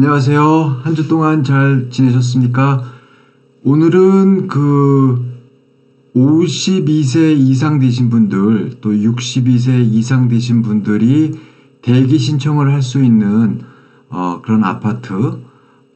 안녕하세요. 한 주 동안 잘 지내셨습니까? 오늘은 그 52세 이상 되신 분들, 또 62세 이상 되신 분들이 대기 신청을 할 수 있는 어, 그런 아파트,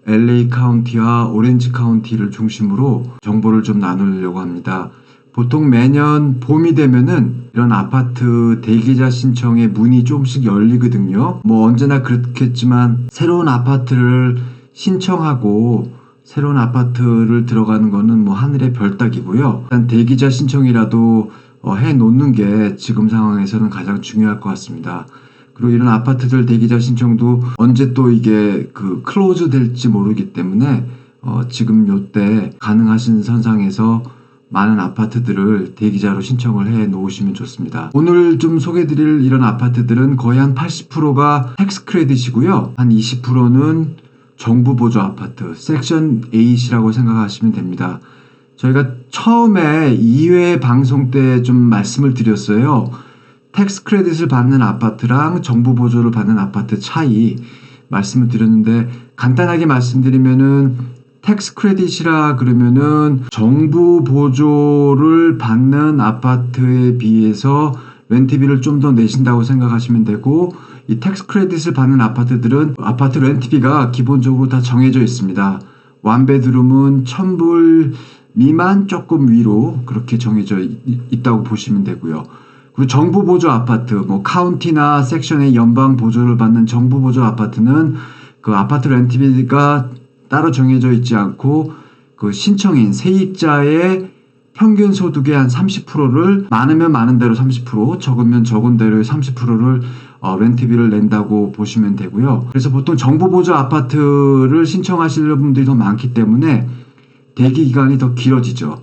LA 카운티와 오렌지 카운티를 중심으로 정보를 좀 나누려고 합니다. 보통 매년 봄이 되면은 이런 아파트 대기자 신청의 문이 조금씩 열리거든요. 뭐 언제나 그렇겠지만 새로운 아파트를 신청하고 새로운 아파트를 들어가는 거는 뭐 하늘의 별 따기고요. 일단 대기자 신청이라도 어, 해 놓는 게 지금 상황에서는 가장 중요할 것 같습니다. 그리고 이런 아파트들 대기자 신청도 언제 또 이게 그 클로즈 될지 모르기 때문에 어, 지금 요때 가능하신 선상에서 많은 아파트들을 대기자로 신청을 해 놓으시면 좋습니다. 오늘 좀 소개드릴 이런 아파트들은 거의 한 80%가 텍스 크레딧이고요. 한 20%는 정부 보조 아파트, 섹션 8이라고 생각하시면 됩니다. 저희가 처음에 2회 방송 때 좀 말씀을 드렸어요. 텍스 크레딧을 받는 아파트랑 정부 보조를 받는 아파트 차이 말씀을 드렸는데 간단하게 말씀드리면은 텍스 크레딧이라 그러면은 정부 보조를 받는 아파트에 비해서 렌트비를 좀 더 내신다고 생각하시면 되고 이 텍스 크레딧을 받는 아파트들은 아파트 렌트비가 기본적으로 다 정해져 있습니다. 완베드룸은 1000불 미만 조금 위로 그렇게 정해져 있다고 보시면 되고요. 그리고 정부 보조 아파트, 뭐 카운티나 섹션의 연방 보조를 받는 정부 보조 아파트는 그 아파트 렌트비가 따로 정해져 있지 않고 그 신청인 세입자의 평균 소득의 한 30%를 많으면 많은 대로 30%, 적으면 적은 대로 30%를 어, 렌트비를 낸다고 보시면 되고요. 그래서 보통 정부 보조 아파트를 신청하시는 분들이 더 많기 때문에 대기 기간이 더 길어지죠.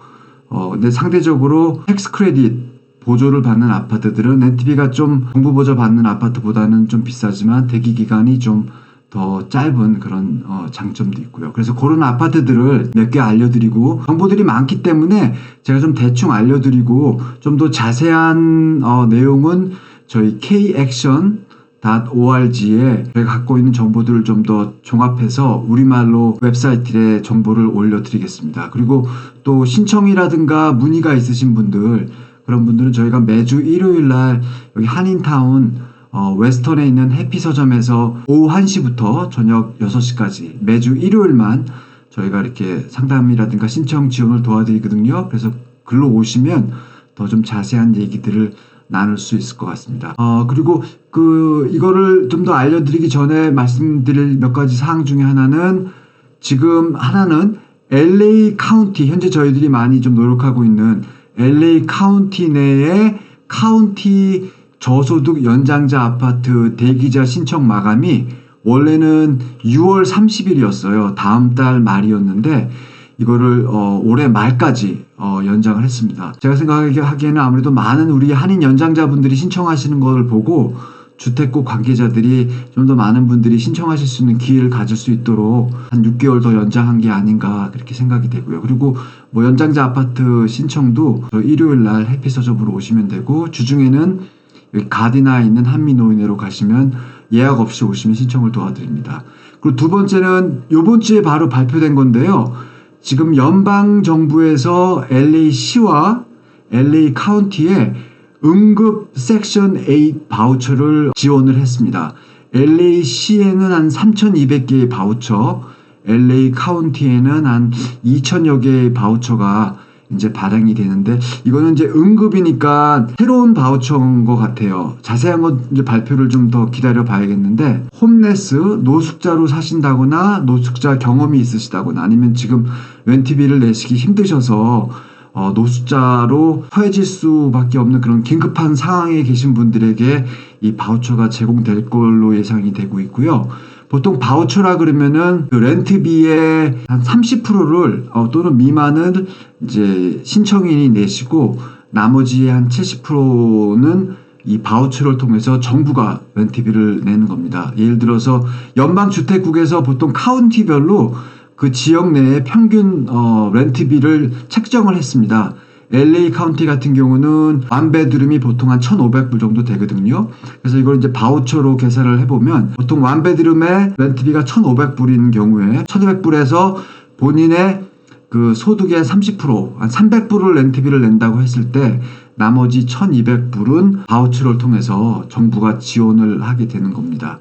어, 근데 상대적으로 텍스 크레딧 보조를 받는 아파트들은 렌트비가 좀 정부 보조 받는 아파트보다는 좀 비싸지만 대기 기간이 좀 더 짧은 그런 어, 장점도 있고요. 그래서 그런 아파트들을 몇 개 알려드리고 정보들이 많기 때문에 제가 좀 대충 알려드리고 좀 더 자세한 어, 내용은 저희 K액션 .org에 저희가 갖고 있는 정보들을 좀 더 종합해서 우리말로 웹사이트에 정보를 올려드리겠습니다. 그리고 또 신청이라든가 문의가 있으신 분들 그런 분들은 저희가 매주 일요일 날 여기 한인타운 어, 웨스턴에 있는 해피 서점에서 오후 1시부터 저녁 6시까지 매주 일요일만 저희가 이렇게 상담이라든가 신청 지원을 도와드리거든요. 그래서 글로 오시면 더 좀 자세한 얘기들을 나눌 수 있을 것 같습니다. 어, 그리고 그, 이거를 좀 더 알려드리기 전에 말씀드릴 몇 가지 사항 중에 하나는 지금 하나는 LA 카운티, 현재 저희들이 많이 좀 노력하고 있는 LA 카운티 내에 카운티 저소득 연장자 아파트 대기자 신청 마감이 원래는 6월 30일이었어요. 다음 달 말이었는데 이거를 어, 올해 말까지 어, 연장을 했습니다. 제가 생각하기에는 아무래도 많은 우리 한인 연장자분들이 신청하시는 걸 보고 주택국 관계자들이 좀 더 많은 분들이 신청하실 수 있는 기회를 가질 수 있도록 한 6개월 더 연장한 게 아닌가 그렇게 생각이 되고요. 그리고 뭐 연장자 아파트 신청도 일요일 날 해피서점으로 오시면 되고 주중에는 가디나에 있는 한미노인회로 가시면 예약 없이 오시면 신청을 도와드립니다. 그리고 두 번째는 요번 주에 바로 발표된 건데요. 지금 연방 정부에서 LA시와 LA 카운티에 응급 섹션 8 바우처를 지원을 했습니다. LA시에는 한 3,200개의 바우처, LA 카운티에는 한 2,000여 개의 바우처가 이제 발행이 되는데 이거는 이제 응급이니까 새로운 바우처인 것 같아요. 자세한 건 이제 발표를 좀 더 기다려 봐야겠는데 홈레스 노숙자로 사신다거나 노숙자 경험이 있으시다거나 아니면 지금 렌트비를 내시기 힘드셔서 어, 노숙자로 처해질 수밖에 없는 그런 긴급한 상황에 계신 분들에게 이 바우처가 제공될 걸로 예상이 되고 있고요. 보통 바우처라 그러면은 그 렌트비의 한 30%를 어, 또는 미만을 이제 신청인이 내시고 나머지 한 70%는 이 바우처를 통해서 정부가 렌트비를 내는 겁니다. 예를 들어서 연방주택국에서 보통 카운티별로 그 지역 내에 평균 어, 렌트비를 책정을 했습니다. LA 카운티 같은 경우는 완베드룸이 보통 한 1,500불 정도 되거든요. 그래서 이걸 이제 바우처로 계산을 해보면 보통 완베드룸의 렌트비가 1,500불인 경우에 1,500불에서 본인의 그 소득의 30%, 한 300불을 렌트비를 낸다고 했을 때 나머지 1200불은 바우처를 통해서 정부가 지원을 하게 되는 겁니다.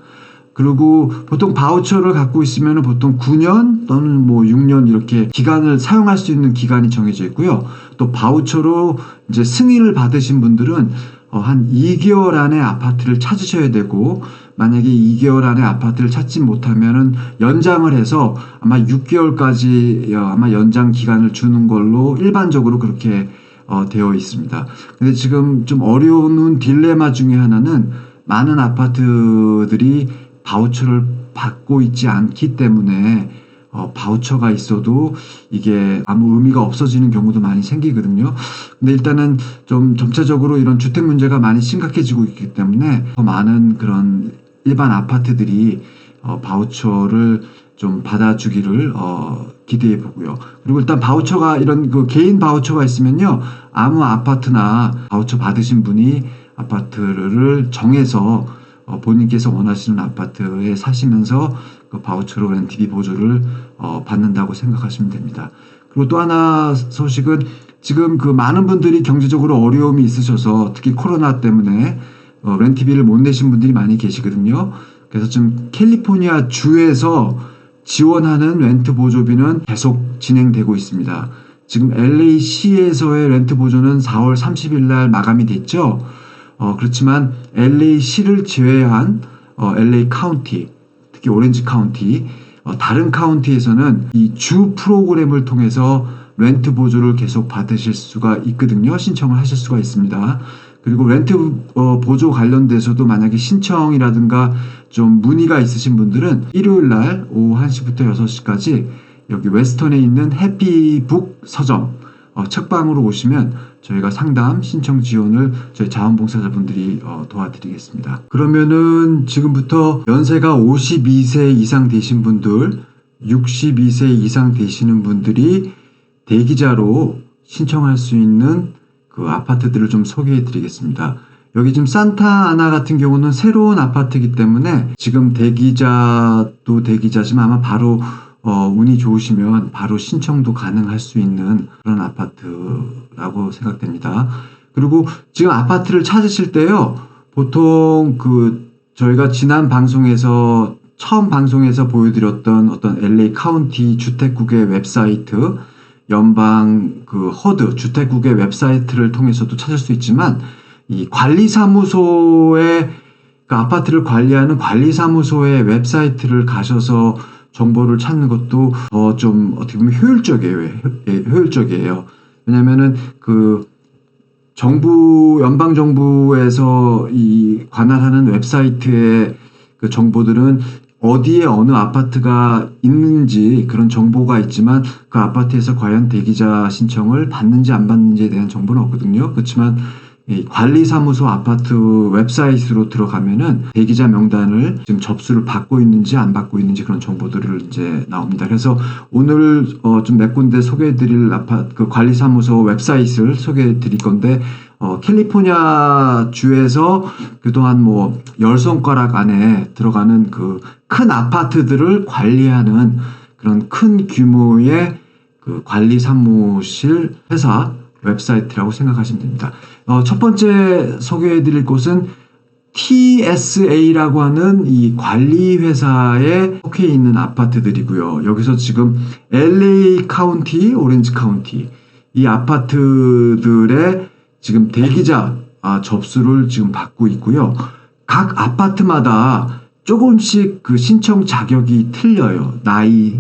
그리고 보통 바우처를 갖고 있으면 보통 9년 또는 뭐 6년 이렇게 기간을 사용할 수 있는 기간이 정해져 있고요. 또 바우처로 이제 승인을 받으신 분들은 어, 한 2개월 안에 아파트를 찾으셔야 되고 만약에 2개월 안에 아파트를 찾지 못하면은 연장을 해서 아마 6개월까지 어, 아마 연장 기간을 주는 걸로 일반적으로 그렇게 어, 되어 있습니다. 근데 지금 좀 어려운 딜레마 중에 하나는 많은 아파트들이 바우처를 받고 있지 않기 때문에 어, 바우처가 있어도 이게 아무 의미가 없어지는 경우도 많이 생기거든요. 근데 일단은 좀 점차적으로 이런 주택 문제가 많이 심각해지고 있기 때문에 더 많은 그런 일반 아파트들이 어, 바우처를 좀 받아주기를 어, 기대해 보고요. 그리고 일단 바우처가 이런 그 개인 바우처가 있으면요. 아무 아파트나 바우처 받으신 분이 아파트를 정해서 어, 본인께서 원하시는 아파트에 사시면서 그 바우처로 렌트비 보조를 어, 받는다고 생각하시면 됩니다. 그리고 또 하나 소식은 지금 그 많은 분들이 경제적으로 어려움이 있으셔서 특히 코로나 때문에 어, 렌트비를 못 내신 분들이 많이 계시거든요. 그래서 지금 캘리포니아 주에서 지원하는 렌트 보조비는 계속 진행되고 있습니다. 지금 LA시에서의 렌트 보조는 4월 30일 날 마감이 됐죠. 어, 그렇지만 LA시를 제외한 어, LA 카운티, 특히 오렌지 카운티, 어, 다른 카운티에서는 이 주 프로그램을 통해서 렌트 보조를 계속 받으실 수가 있거든요. 신청을 하실 수가 있습니다. 그리고 렌트 어, 보조 관련돼서도 만약에 신청이라든가 좀 문의가 있으신 분들은 일요일 날 오후 1시부터 6시까지 여기 웨스턴에 있는 해피북 서점 어, 책방으로 오시면 저희가 상담 신청 지원을 저희 자원봉사자분들이 어, 도와드리겠습니다. 그러면은 지금부터 연세가 52세 이상 되신 분들, 62세 이상 되시는 분들이 대기자로 신청할 수 있는 그 아파트들을 좀 소개해 드리겠습니다. 여기 지금 산타아나 같은 경우는 새로운 아파트이기 때문에 지금 대기자도 대기자지만 아마 바로 어, 운이 좋으시면 바로 신청도 가능할 수 있는 그런 아파트라고 생각됩니다. 그리고 지금 아파트를 찾으실 때요, 보통 그 저희가 지난 방송에서 처음 방송에서 보여드렸던 어떤 LA 카운티 주택국의 웹사이트, 연방 그 허드 주택국의 웹사이트를 통해서도 찾을 수 있지만 이 관리사무소의 그 아파트를 관리하는 관리사무소의 웹사이트를 가셔서 정보를 찾는 것도 더좀 어떻게 보면 효율적이에요. 예, 효율적이에요. 왜냐면은 그 정부 연방 정부에서 이 관할하는 웹사이트의 그 정보들은 어디에 어느 아파트가 있는지 그런 정보가 있지만 그 아파트에서 과연 대기자 신청을 받는지 안 받는지에 대한 정보는 없거든요. 그렇지만 이 관리사무소 아파트 웹사이트로 들어가면은 대기자 명단을 지금 접수를 받고 있는지 안 받고 있는지 그런 정보들을 이제 나옵니다. 그래서 오늘 어 좀 몇 군데 소개해드릴 아파트 그 관리사무소 웹사이트를 소개해드릴 건데 어 캘리포니아 주에서 그동안 뭐 열 손가락 안에 들어가는 그 큰 아파트들을 관리하는 그런 큰 규모의 그 관리 사무실 회사 웹사이트라고 생각하시면 됩니다. 어, 첫 번째 소개해 드릴 곳은 TSA라고 하는 이 관리 회사에 속해 있는 아파트들이고요. 여기서 지금 LA 카운티, 오렌지 카운티 이 아파트들의 지금 대기자 아, 접수를 지금 받고 있고요. 각 아파트마다 조금씩 그 신청 자격이 틀려요. 나이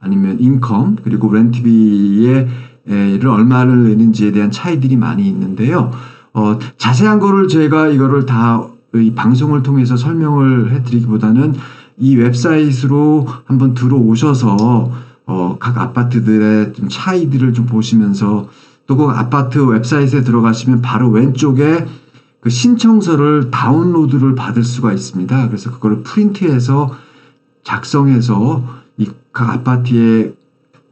아니면 인컴 그리고 렌트비의 를 얼마를 내는지에 대한 차이들이 많이 있는데요. 어, 자세한 거를 제가 이거를 다 이 방송을 통해서 설명을 해드리기보다는 이 웹사이트로 한번 들어오셔서 어, 각 아파트들의 좀 차이들을 좀 보시면서 또 그 아파트 웹사이트에 들어가시면 바로 왼쪽에 그 신청서를 다운로드를 받을 수가 있습니다. 그래서 그거를 프린트해서 작성해서 이 각 아파트에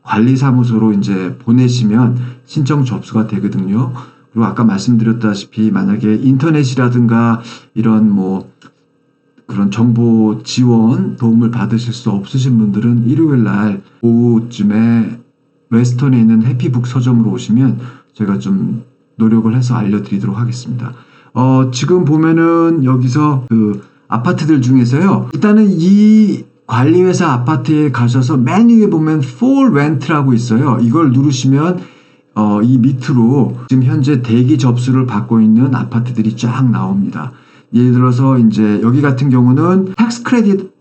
관리사무소로 이제 보내시면 신청 접수가 되거든요. 그리고 아까 말씀드렸다시피 만약에 인터넷이라든가 이런 뭐 그런 정보 지원 도움을 받으실 수 없으신 분들은 일요일 날 오후쯤에 웨스턴에 있는 해피북 서점으로 오시면 제가 좀 노력을 해서 알려드리도록 하겠습니다. 어, 지금 보면은 여기서 그 아파트들 중에서요. 일단은 이 관리회사 아파트에 가셔서 맨 위에 보면 for rent라고 있어요. 이걸 누르시면 어, 이 밑으로 지금 현재 대기 접수를 받고 있는 아파트들이 쫙 나옵니다. 예를 들어서 이제 여기 같은 경우는 텍스 크레딧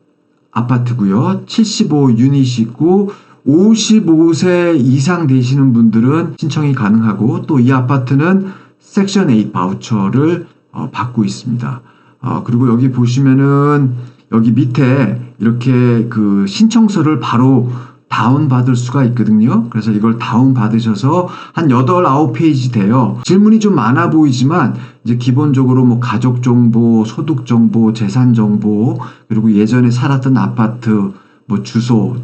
아파트고요. 75 유닛이 있고 55세 이상 되시는 분들은 신청이 가능하고 또 이 아파트는 섹션 8 바우처를 어, 받고 있습니다. 어, 그리고 여기 보시면은 여기 밑에 이렇게 그 신청서를 바로 다운 받을 수가 있거든요. 그래서 이걸 다운 받으셔서 한 8, 9페이지 돼요. 질문이 좀 많아 보이지만 이제 기본적으로 뭐 가족 정보, 소득 정보, 재산 정보, 그리고 예전에 살았던 아파트 뭐 주소,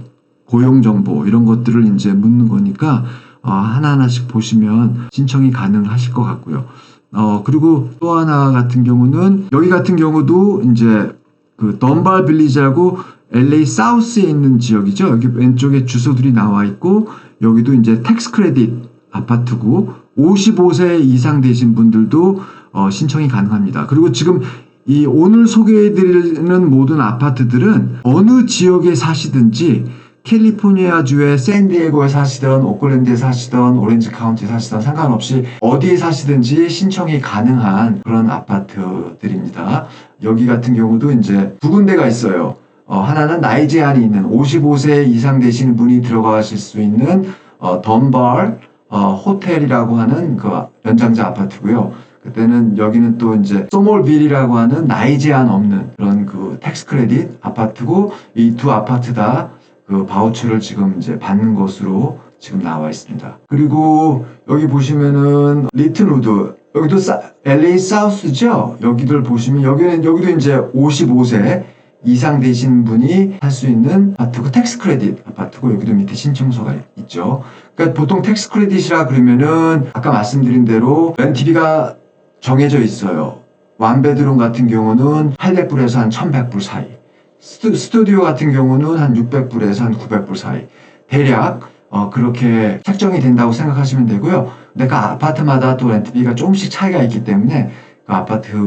고용 정보 이런 것들을 이제 묻는 거니까 어, 하나하나씩 보시면 신청이 가능하실 것 같고요. 어, 그리고 또 하나 같은 경우는 여기 같은 경우도 이제 그 덤발 빌리지하고 LA 사우스에 있는 지역이죠. 여기 왼쪽에 주소들이 나와 있고 여기도 이제 텍스 크레딧 아파트고 55세 이상 되신 분들도 어, 신청이 가능합니다. 그리고 지금 이 오늘 소개해드리는 모든 아파트들은 어느 지역에 사시든지 캘리포니아주의 샌디에고에 사시던 오클랜드에 사시던 오렌지 카운티에 사시던 상관없이 어디에 사시든지 신청이 가능한 그런 아파트들입니다. 여기 같은 경우도 이제 두 군데가 있어요. 어, 하나는 나이 제한이 있는 55세 이상 되신 분이 들어가실 수 있는 어, 덤발 어, 호텔이라고 하는 그 연장자 아파트고요. 그때는 여기는 또 이제 소몰빌이라고 하는 나이 제한 없는 그런 그 텍스 크레딧 아파트고 이 두 아파트 다 그 바우처를 지금 이제 받는 것으로 지금 나와 있습니다. 그리고 여기 보시면은 리틀우드 여기도 사, LA 사우스죠. 여기들 보시면 여기는 여기도 이제 55세 이상 되신 분이 할 수 있는 아파트고 텍스 크레딧 아파트고 여기도 밑에 신청서가 있죠. 그러니까 보통 텍스 크레딧이라 그러면은 아까 말씀드린 대로 렌티비가 정해져 있어요. 완베드룸 같은 경우는 800불에서 한 1100불 사이. 스튜, 스튜 디오 같은 경우는 한 600불에서 한 900불 사이. 대략 어, 그렇게 책정이 된다고 생각하시면 되고요. 근데 그 아파트마다 또 렌트비가 조금씩 차이가 있기 때문에 그 아파트의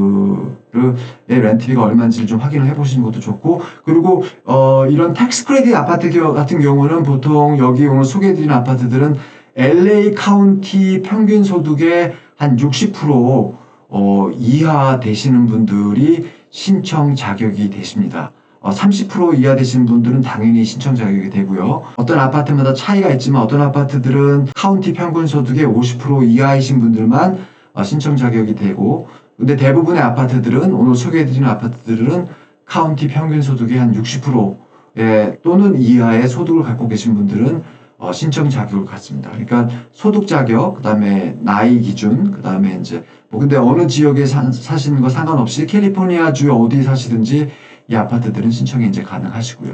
렌트비가 얼마인지를 좀 확인을 해보시는 것도 좋고 그리고 어, 이런 텍스 크레딧 아파트 같은 경우는 보통 여기 오늘 소개해드린 아파트들은 LA 카운티 평균 소득의 한 60% 어, 이하 되시는 분들이 신청 자격이 되십니다. 어, 30% 이하 되시는 분들은 당연히 신청 자격이 되고요. 어떤 아파트마다 차이가 있지만 어떤 아파트들은 카운티 평균 소득의 50% 이하이신 분들만 어, 신청 자격이 되고 근데 대부분의 아파트들은 오늘 소개해드리는 아파트들은 카운티 평균 소득의 한 60%에 또는 이하의 소득을 갖고 계신 분들은 어, 신청 자격을 갖습니다. 그러니까 소득 자격, 그 다음에 나이 기준, 그 다음에 이제 뭐 근데 어느 지역에 사, 사시는 거 상관없이 캘리포니아 주 어디 사시든지 이 아파트들은 신청이 이제 가능하시고요.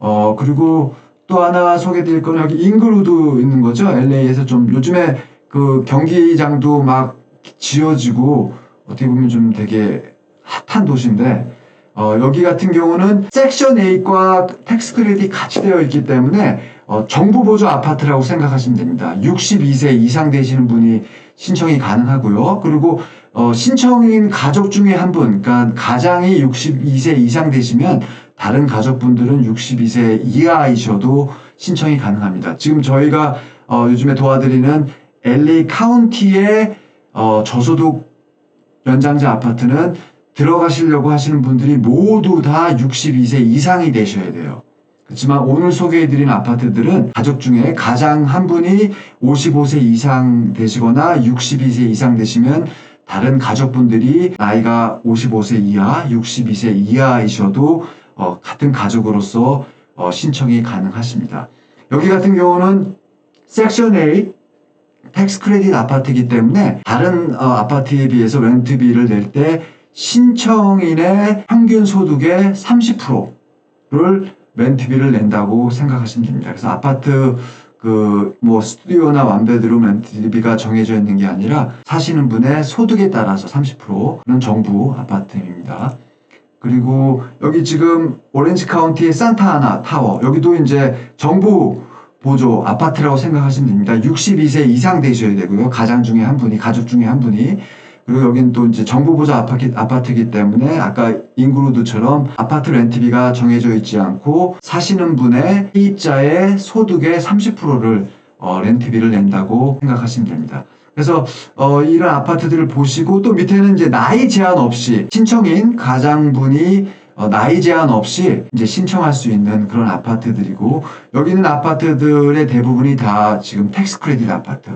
어 그리고 또 하나 소개드릴 거는 여기 잉그루드 있는 거죠. LA에서 좀 요즘에 그 경기장도 막 지어지고 어떻게 보면 좀 되게 핫한 도시인데 어, 여기 같은 경우는 섹션 8과 텍스 크레딧 같이 되어 있기 때문에 어, 정부 보조 아파트라고 생각하시면 됩니다. 62세 이상 되시는 분이 신청이 가능하고요. 그리고 어, 신청인 가족 중에 한 분, 그러니까 가장이 62세 이상 되시면 다른 가족분들은 62세 이하이셔도 신청이 가능합니다. 지금 저희가 어, 요즘에 도와드리는 LA 카운티의 어, 저소득 연장자 아파트는 들어가시려고 하시는 분들이 모두 다 62세 이상이 되셔야 돼요. 그렇지만 오늘 소개해드린 아파트들은 가족 중에 가장 한 분이 55세 이상 되시거나 62세 이상 되시면 다른 가족분들이 나이가 55세 이하, 62세 이하이셔도 어, 같은 가족으로서 어, 신청이 가능하십니다. 여기 같은 경우는 섹션 A 텍스 크레딧 아파트이기 때문에 다른 어, 아파트에 비해서 렌트비를 낼 때 신청인의 평균 소득의 30%를 렌트비를 낸다고 생각하시면 됩니다. 그래서 아파트 그 뭐 스튜디오나 완베드룸 렌트비가 정해져 있는 게 아니라 사시는 분의 소득에 따라서 30%는 정부 아파트입니다. 그리고 여기 지금 오렌지 카운티의 산타하나 타워 여기도 이제 정부 보조 아파트라고 생각하시면 됩니다. 62세 이상 되셔야 되고요. 가장 중에 한 분이 가족 중에 한 분이 그리고 여기는 또 이제 정부 보조 아파트, 아파트이기 때문에 아까 인구로드처럼 아파트 렌트비가 정해져 있지 않고 사시는 분의 세입자의 소득의 30%를 어, 렌트비를 낸다고 생각하시면 됩니다. 그래서 어, 이런 아파트들을 보시고 또 밑에는 이제 나이 제한 없이 신청인 가장분이 어, 나이 제한 없이 이제 신청할 수 있는 그런 아파트들이고 여기는 아파트들의 대부분이 다 지금 텍스 크레딧 아파트.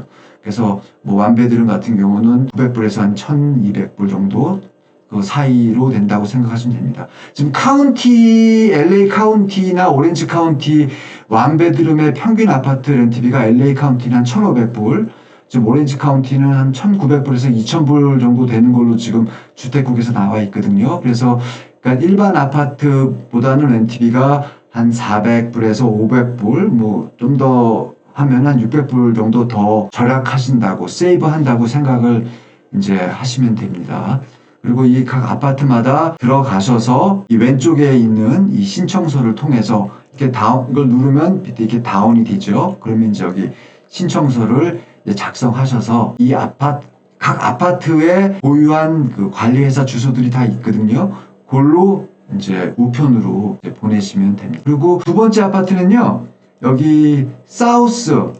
그래서 뭐 완배드름 같은 경우는 900불에서 한 1200불 정도 그 사이로 된다고 생각하시면 됩니다. 지금 카운티, LA 카운티나 오렌지 카운티 완배드름의 평균 아파트 렌트비가 LA 카운티는 한 1,500불, 지금 오렌지 카운티는 한 1,900불에서 2,000불 정도 되는 걸로 지금 주택국에서 나와 있거든요. 그래서 그러니까 일반 아파트보다는 렌트비가 한 400불에서 500불, 뭐 좀 더 하면 한 600불 정도 더 절약하신다고, 세이브 한다고 생각을 이제 하시면 됩니다. 그리고 이 각 아파트마다 들어가셔서 이 왼쪽에 있는 이 신청서를 통해서 이렇게 다운, 이걸 누르면 이렇게 다운이 되죠. 그러면 여기 신청서를 작성하셔서 이 아파트, 각 아파트에 보유한 그 관리회사 주소들이 다 있거든요. 그걸로 이제 우편으로 이제 보내시면 됩니다. 그리고 두 번째 아파트는요, 여기 사우스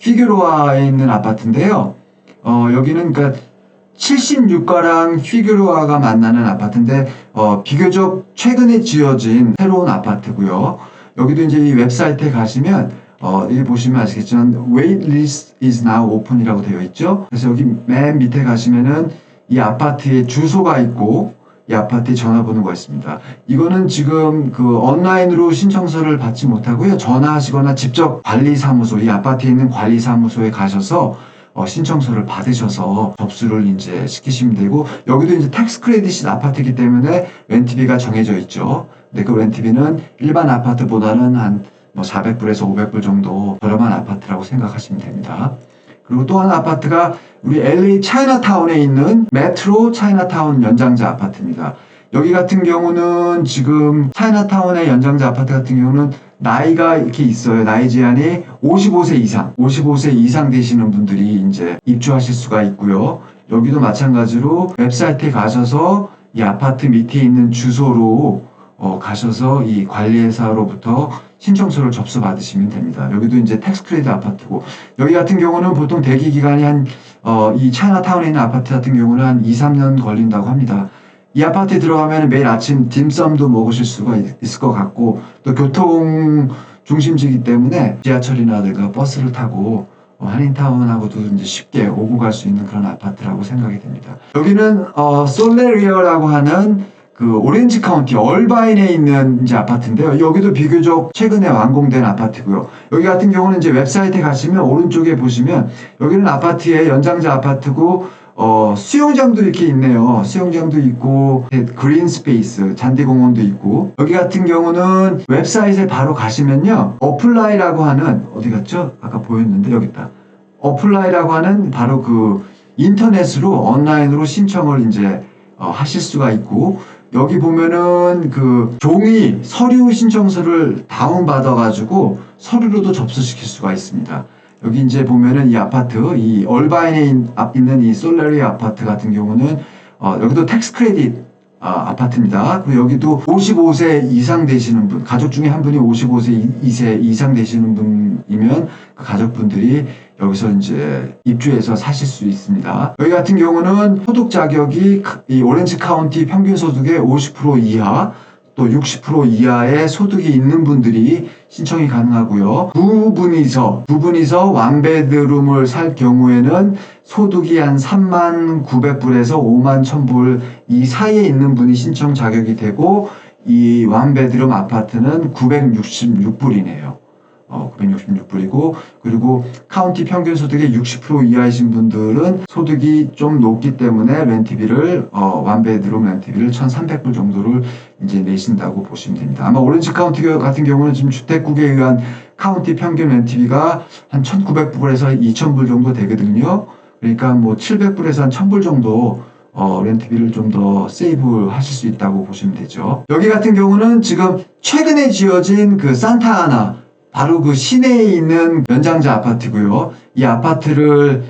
피규로아에 있는 아파트인데요. 어, 여기는 그러니까 76가랑 피규로아가 만나는 아파트인데 어, 비교적 최근에 지어진 새로운 아파트고요. 여기도 이제 이 웹사이트에 가시면 어, 여기 보시면 아시겠지만 wait list is now open이라고 되어 있죠. 그래서 여기 맨 밑에 가시면은 이 아파트의 주소가 있고 이 아파트의 전화번호가 있습니다. 이거는 지금 그 온라인으로 신청서를 받지 못하고요. 전화하시거나 직접 관리사무소, 이 아파트에 있는 관리사무소에 가셔서 어, 신청서를 받으셔서 접수를 이제 시키시면 되고 여기도 이제 텍스 크레딧이 아파트이기 때문에 렌트비가 정해져 있죠. 근데 그 렌트비는 일반 아파트보다는 한 뭐 400불에서 500불 정도 저렴한 아파트라고 생각하시면 됩니다. 그리고 또 하나 아파트가 우리 LA 차이나타운에 있는 메트로 차이나타운 연장자 아파트입니다. 여기 같은 경우는 지금 차이나타운의 연장자 아파트 같은 경우는 나이가 이렇게 있어요. 나이 제한이 55세 이상, 55세 이상 되시는 분들이 이제 입주하실 수가 있고요. 여기도 마찬가지로 웹사이트에 가셔서 이 아파트 밑에 있는 주소로 어, 가셔서 이 관리회사로부터 신청서를 접수 받으시면 됩니다. 여기도 이제 텍스 크레딧 아파트고 여기 같은 경우는 보통 대기 기간이 한 어, 이 차이나타운에 있는 아파트 같은 경우는 한 2, 3년 걸린다고 합니다. 이 아파트에 들어가면 매일 아침 딤섬도 먹으실 수가 있- 있을 것 같고 또 교통 중심지이기 때문에 지하철이나 버스를 타고 어, 한인타운하고도 이제 쉽게 오고 갈 수 있는 그런 아파트라고 생각이 됩니다. 여기는 어, 솔레리어라고 하는 그 오렌지 카운티 얼바인에 있는 이제 아파트인데요. 여기도 비교적 최근에 완공된 아파트고요. 여기 같은 경우는 이제 웹사이트에 가시면 오른쪽에 보시면 여기는 아파트의 연장자 아파트고 어, 수영장도 이렇게 있네요. 수영장도 있고, 그린 스페이스, 잔디공원도 있고, 여기 같은 경우는 웹사이트에 바로 가시면요. 어플라이라고 하는, 어디 갔죠? 아까 보였는데, 여기 있다. 어플라이라고 하는 바로 그 인터넷으로, 온라인으로 신청을 이제 어, 하실 수가 있고, 여기 보면은 그 종이 서류 신청서를 다운받아 가지고 서류로도 접수시킬 수가 있습니다. 여기 이제 보면은 이 아파트, 이 얼바인에 있- 아- 있는 이 솔레리 아파트 같은 경우는 어, 여기도 텍스 크레딧 아, 아파트입니다. 그리고 여기도 55세 이상 되시는 분, 가족 중에 한 분이 55세 이- 세 이상 되시는 분이면 그 가족분들이 여기서 이제 입주해서 사실 수 있습니다. 여기 같은 경우는 소득 자격이 카- 이 오렌지 카운티 평균 소득의 50% 이하 또 60% 이하의 소득이 있는 분들이 신청이 가능하고요. 두 분이서 두 분이서 완베드룸을 살 경우에는 소득이 한 3만 900불에서 5만 1000불 이 사이에 있는 분이 신청 자격이 되고 이 완베드룸 아파트는 966불이네요. 어, 966불이고 그리고 카운티 평균 소득의 60% 이하이신 분들은 소득이 좀 높기 때문에 렌트비를 어, 완베드룸 렌트비를 1,300불 정도를 이제 내신다고 보시면 됩니다. 아마 오렌지 카운티 같은 경우는 지금 주택국에 의한 카운티 평균 렌트비가 한 1,900불에서 2,000불 정도 되거든요. 그러니까 뭐 700불에서 한 1,000불 정도 어, 렌트비를 좀 더 세이브 하실 수 있다고 보시면 되죠. 여기 같은 경우는 지금 최근에 지어진 그 산타아나 바로 그 시내에 있는 연장자 아파트고요. 이 아파트를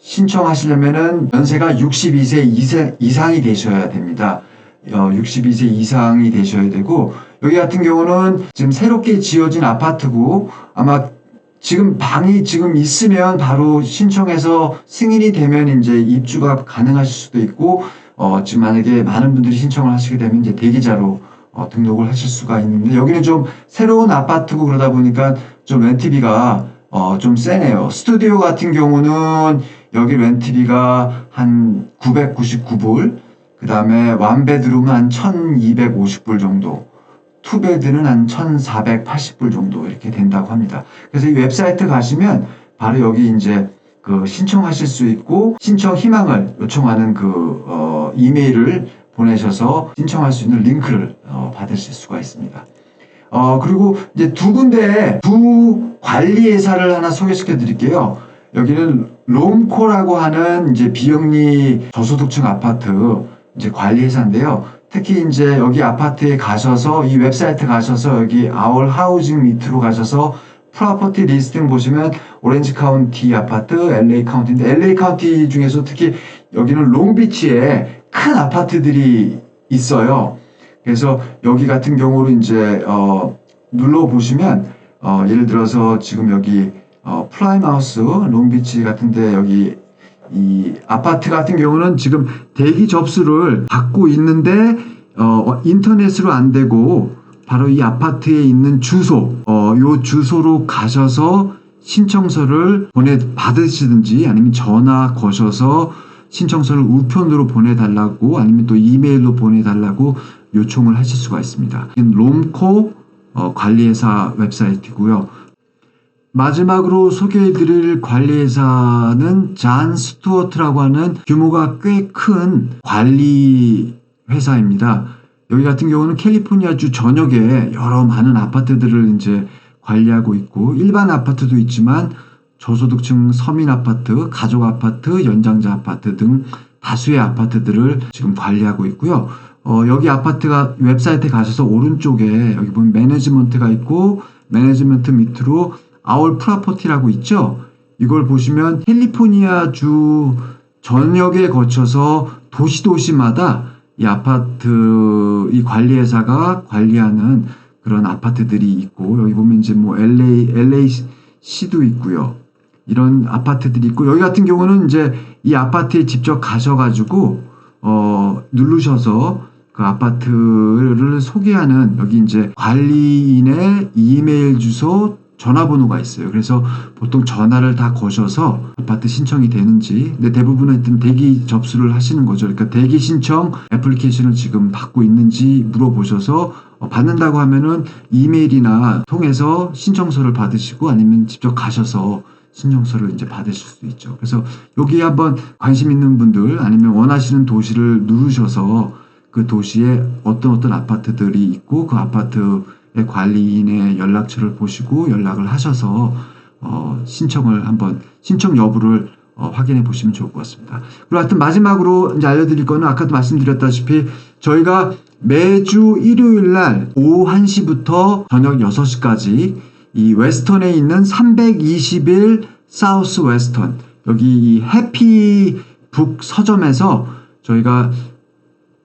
신청하시려면은 연세가 62세 이상, 이상이 되셔야 됩니다. 어, 62세 이상이 되셔야 되고 여기 같은 경우는 지금 새롭게 지어진 아파트고 아마 지금 방이 지금 있으면 바로 신청해서 승인이 되면 이제 입주가 가능하실 수도 있고 어, 지금 만약에 많은 분들이 신청을 하시게 되면 이제 대기자로 어, 등록을 하실 수가 있는데 여기는 좀 새로운 아파트고 그러다 보니까 좀 렌트비가 어, 좀 세네요. 스튜디오 같은 경우는 여기 렌트비가 한 999불, 그 다음에 완베드룸은 한 1250불 정도, 투베드는 한 1480불 정도 이렇게 된다고 합니다. 그래서 이 웹사이트 가시면 바로 여기 이제 그 신청하실 수 있고 신청 희망을 요청하는 그 어, 이메일을 보내셔서 신청할 수 있는 링크를 어, 받으실 수가 있습니다. 어, 그리고 이제 두 군데 부 관리회사를 하나 소개시켜 드릴게요. 여기는 롬코라고 하는 이제 비영리 저소득층 아파트 이제 관리회사인데요. 특히 이제 여기 아파트에 가셔서 이 웹사이트 가셔서 여기 아울 하우징 밑으로 가셔서 프로퍼티 리스팅 보시면 오렌지 카운티 아파트, LA 카운티인데 LA 카운티 중에서 특히 여기는 롱비치에 큰 아파트들이 있어요. 그래서 여기 같은 경우로 이제 어 눌러 보시면 어 예를 들어서 지금 여기 어 플라임하우스 롱비치 같은데 여기 이 아파트 같은 경우는 지금 대기 접수를 받고 있는데 어 인터넷으로 안 되고 바로 이 아파트에 있는 주소 어 요 주소로 가셔서 신청서를 보내 받으시든지 아니면 전화 거셔서 신청서를 우편으로 보내달라고 아니면 또 이메일로 보내달라고 요청을 하실 수가 있습니다. 롬코 어, 관리회사 웹사이트고요. 마지막으로 소개해드릴 관리회사는 잔 스튜어트라고 하는 규모가 꽤 큰 관리 회사입니다. 여기 같은 경우는 캘리포니아주 전역에 여러 많은 아파트들을 이제 관리하고 있고 일반 아파트도 있지만 저소득층 서민 아파트, 가족 아파트, 연장자 아파트 등 다수의 아파트들을 지금 관리하고 있고요. 어, 여기 아파트가 웹사이트에 가셔서 오른쪽에 여기 보면 매니지먼트가 있고 매니지먼트 밑으로 아울 프라퍼티라고 있죠. 이걸 보시면 캘리포니아 주 전역에 거쳐서 도시 도시마다 이 아파트 이 관리 회사가 관리하는 그런 아파트들이 있고 여기 보면 이제 뭐 LA LA시도 있고요. 이런 아파트들이 있고 여기 같은 경우는 이제 이 아파트에 직접 가셔가지고 어 누르셔서 그 아파트를 소개하는 여기 이제 관리인의 이메일 주소 전화번호가 있어요. 그래서 보통 전화를 다 거셔서 아파트 신청이 되는지, 근데 대부분은 대기 접수를 하시는 거죠. 그러니까 대기 신청 애플리케이션을 지금 받고 있는지 물어보셔서 어, 받는다고 하면은 이메일이나 통해서 신청서를 받으시고 아니면 직접 가셔서 신청서를 이제 받으실 수 있죠. 그래서 여기 한번 관심 있는 분들 아니면 원하시는 도시를 누르셔서 그 도시에 어떤 어떤 아파트들이 있고 그 아파트의 관리인의 연락처를 보시고 연락을 하셔서 어, 신청을 한번 신청 여부를 어, 확인해 보시면 좋을 것 같습니다. 그리고 하여튼 마지막으로 이제 알려드릴 거는 아까도 말씀드렸다시피 저희가 매주 일요일 날 오후 1시부터 저녁 6시까지 이 웨스턴에 있는 321 사우스 웨스턴 여기 이 해피 북 서점에서 저희가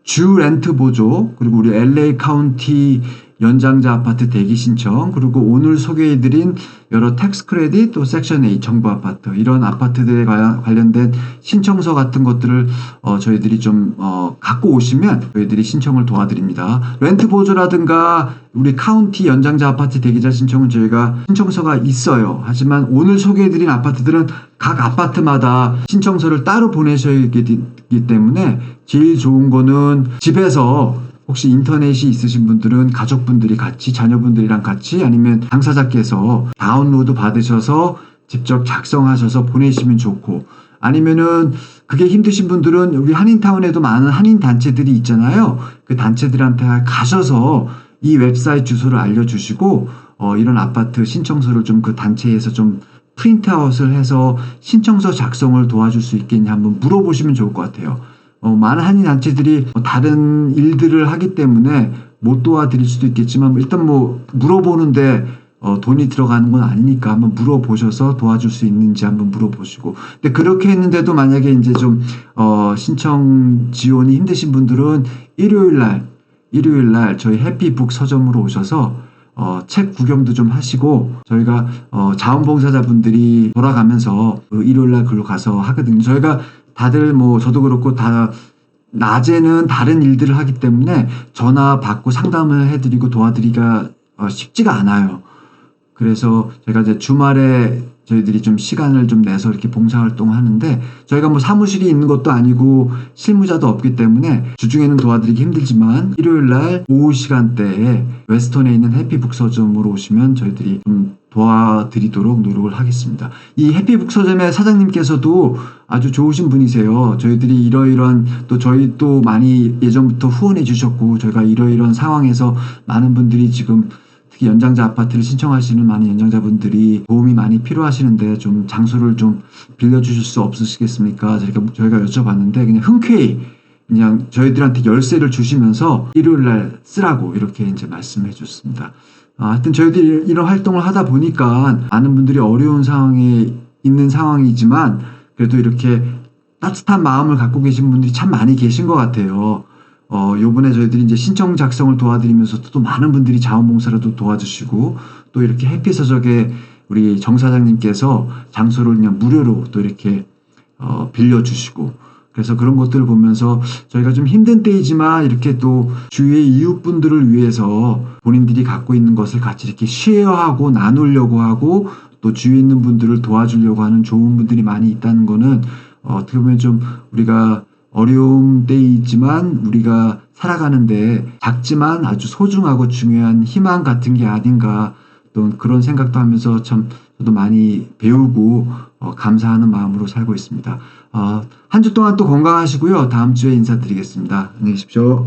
주 렌트 보조 그리고 우리 LA 카운티 연장자 아파트 대기 신청 그리고 오늘 소개해드린 여러 텍스 크레딧 또 섹션 A 정부 아파트 이런 아파트들에 관련된 신청서 같은 것들을 어, 저희들이 좀 어, 갖고 오시면 저희들이 신청을 도와드립니다. 렌트 보조라든가 우리 카운티 연장자 아파트 대기자 신청은 저희가 신청서가 있어요. 하지만 오늘 소개해드린 아파트들은 각 아파트마다 신청서를 따로 보내셔야 하기 때문에 제일 좋은 거는 집에서 혹시 인터넷이 있으신 분들은 가족분들이 같이 자녀분들이랑 같이 아니면 당사자께서 다운로드 받으셔서 직접 작성하셔서 보내시면 좋고 아니면은 그게 힘드신 분들은 우리 한인타운에도 많은 한인 단체들이 있잖아요. 그 단체들한테 가셔서 이 웹사이트 주소를 알려주시고 어, 이런 아파트 신청서를 좀 그 단체에서 좀 프린트아웃을 해서 신청서 작성을 도와줄 수 있겠냐 한번 물어보시면 좋을 것 같아요. 어, 많은 한인 단체들이 뭐 다른 일들을 하기 때문에 못 도와드릴 수도 있겠지만 일단 뭐 물어보는데 어, 돈이 들어가는 건 아니니까 한번 물어보셔서 도와줄 수 있는지 한번 물어보시고. 근데 그렇게 했는데도 만약에 이제 좀, 어, 신청 지원이 힘드신 분들은 일요일 날, 일요일 날 저희 해피북 서점으로 오셔서 어, 책 구경도 좀 하시고 저희가 어, 자원봉사자분들이 돌아가면서 그 일요일 날 글로 가서 하거든요. 저희가 다들 뭐 저도 그렇고 다 낮에는 다른 일들을 하기 때문에 전화 받고 상담을 해드리고 도와드리기가 어, 쉽지가 않아요. 그래서 제가 이제 주말에 저희들이 좀 시간을 좀 내서 이렇게 봉사활동을 하는데 저희가 뭐 사무실이 있는 것도 아니고 실무자도 없기 때문에 주중에는 도와드리기 힘들지만 일요일 날 오후 시간대에 웨스턴에 있는 해피북 서점으로 오시면 저희들이 좀 도와드리도록 노력을 하겠습니다. 이 해피북 서점의 사장님께서도 아주 좋으신 분이세요. 저희들이 이러이러한 또 저희 또 많이 예전부터 후원해 주셨고 저희가 이러이러한 상황에서 많은 분들이 지금 특히 연장자 아파트를 신청하시는 많은 연장자분들이 도움이 많이 필요하시는데 좀 장소를 좀 빌려주실 수 없으시겠습니까? 저희가, 저희가 여쭤봤는데 그냥 흔쾌히 그냥 저희들한테 열쇠를 주시면서 일요일 날 쓰라고 이렇게 이제 말씀해 줬습니다. 아, 하여튼 저희들이 이런 활동을 하다 보니까 많은 분들이 어려운 상황에 있는 상황이지만 그래도 이렇게 따뜻한 마음을 갖고 계신 분들이 참 많이 계신 것 같아요. 어, 요번에 저희들이 이제 신청 작성을 도와드리면서 또 많은 분들이 자원봉사라도 도와주시고 또 이렇게 햇빛서적에 우리 정 사장님께서 장소를 그냥 무료로 또 이렇게 어, 빌려주시고 그래서 그런 것들을 보면서 저희가 좀 힘든 때이지만 이렇게 또 주위의 이웃분들을 위해서 본인들이 갖고 있는 것을 같이 이렇게 쉐어하고 나누려고 하고 또 주위에 있는 분들을 도와주려고 하는 좋은 분들이 많이 있다는 거는 어, 어떻게 보면 좀 우리가 어려움 때이지만 우리가 살아가는데 작지만 아주 소중하고 중요한 희망 같은 게 아닌가 또 그런 생각도 하면서 참 저도 많이 배우고 어, 감사하는 마음으로 살고 있습니다. 어, 한 주 동안 또 건강하시고요. 다음 주에 인사드리겠습니다. 안녕히 계십시오.